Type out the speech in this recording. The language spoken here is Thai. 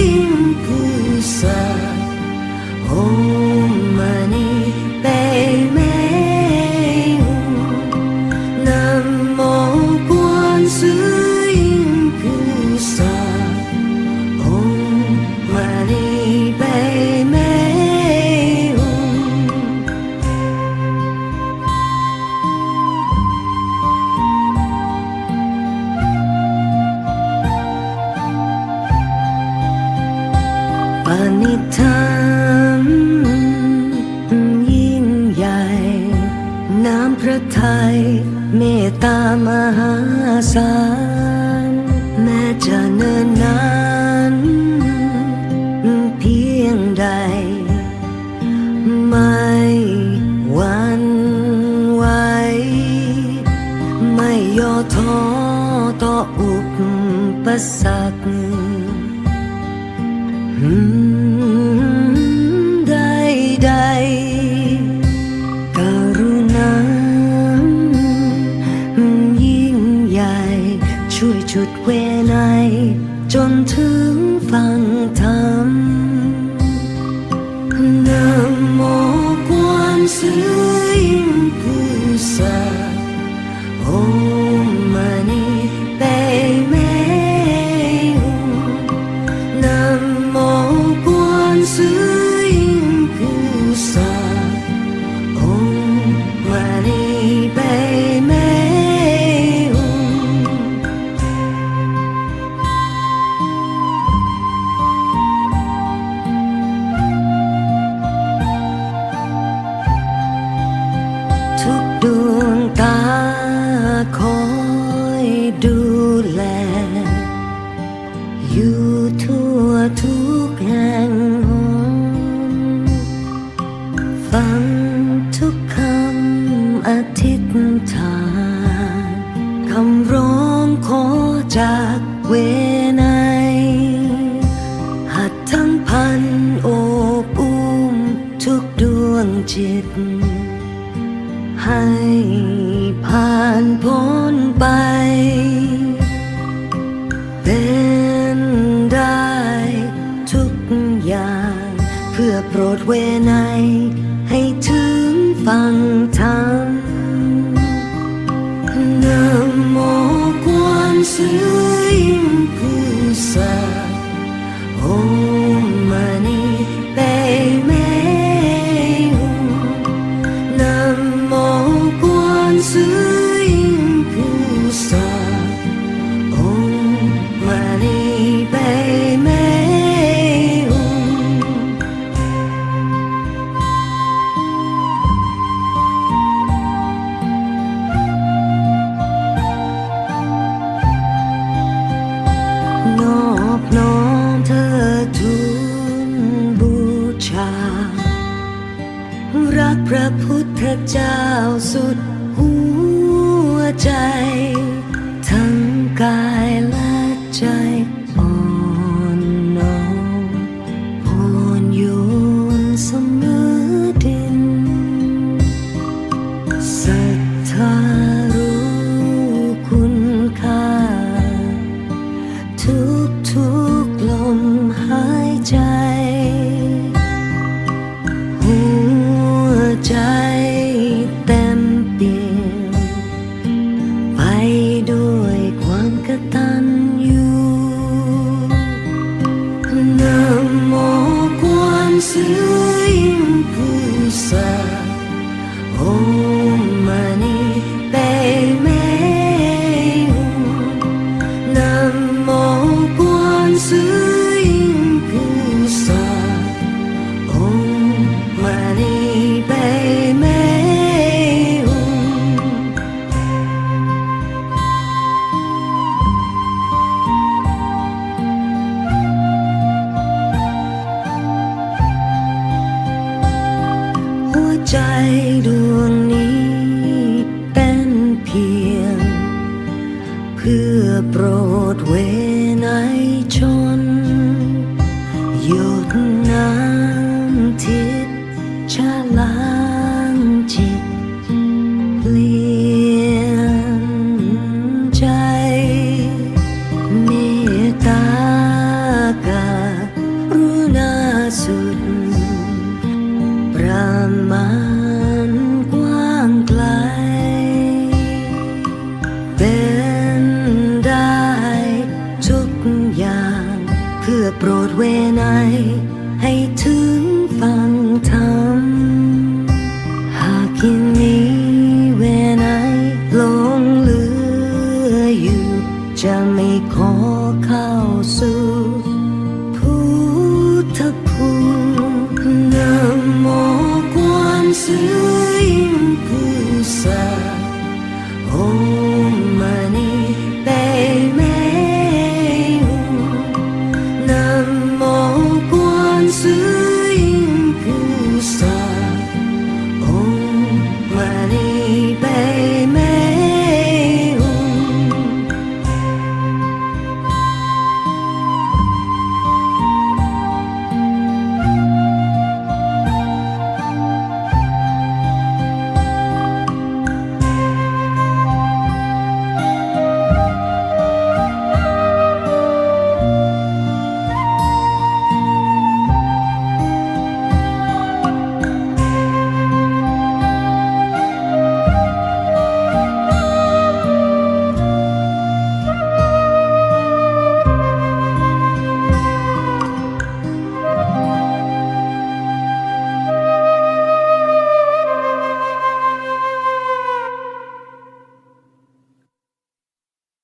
aking pusa. Oh านธานยิ่งใหญ่ น้ำพระทยเมตตามหาศาแม้จะเนินนานเพียงใด ไม่หวั่นไหวไม่ย่อท้อต่ออุปสรรค ใดใดๆกรุณายิ่งใหญ่ ช่วยจุดเวไนจนถึงฟังธรรม Nam mô Quan Sư Im Phu Sa Om จิต ให้ผ่านพ้นไป เป็นได้ทุกอย่าง เพื่อโปรดเวไนให้ถึงฟังธรรมนะโมกวนซื้อ ระเจ้าสุดหัวใจ ทั้งกายและใจ พื่อโปรดเวไนชน หยดน้ำที่ สู่พุทธคุณนามอกวนเสืออผู้สา